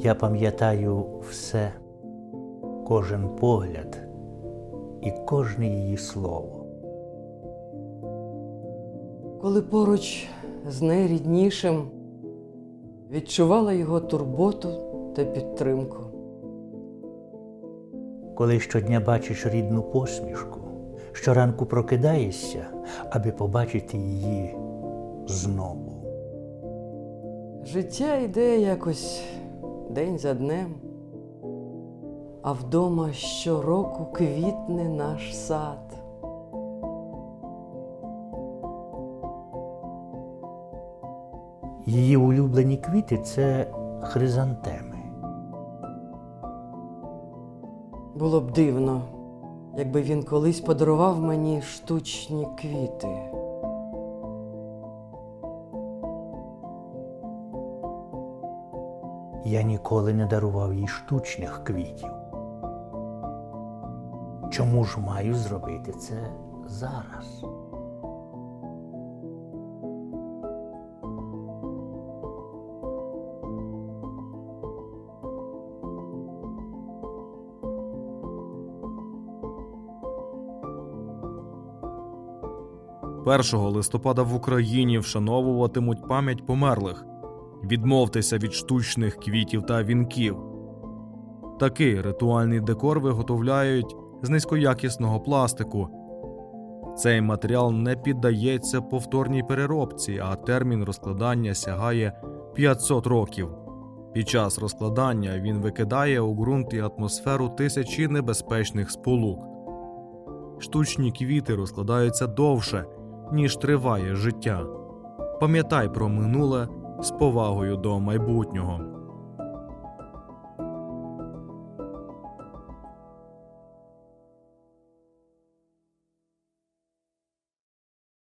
Я пам'ятаю все, кожен погляд і кожне її слово. Коли поруч з найріднішим відчувала його турботу та підтримку. Коли щодня бачиш рідну посмішку, щоранку прокидаєшся, аби побачити її знову. Життя йде якось день за днем, а вдома щороку квітне наш сад. Її улюблені квіти це хризантеми. Було б дивно, якби він колись подарував мені штучні квіти. Я ніколи не дарував їй штучних квітів. Чому ж маю зробити це зараз? Першого листопада в Україні вшановуватимуть пам'ять померлих. Відмовтеся від штучних квітів та вінків. Такий ритуальний декор виготовляють з низькоякісного пластику. Цей матеріал не піддається повторній переробці, а термін розкладання сягає 500 років. Під час розкладання він викидає у ґрунт і атмосферу тисячі небезпечних сполук. Штучні квіти розкладаються довше, ніж триває життя. Пам'ятай про минуле з повагою до майбутнього.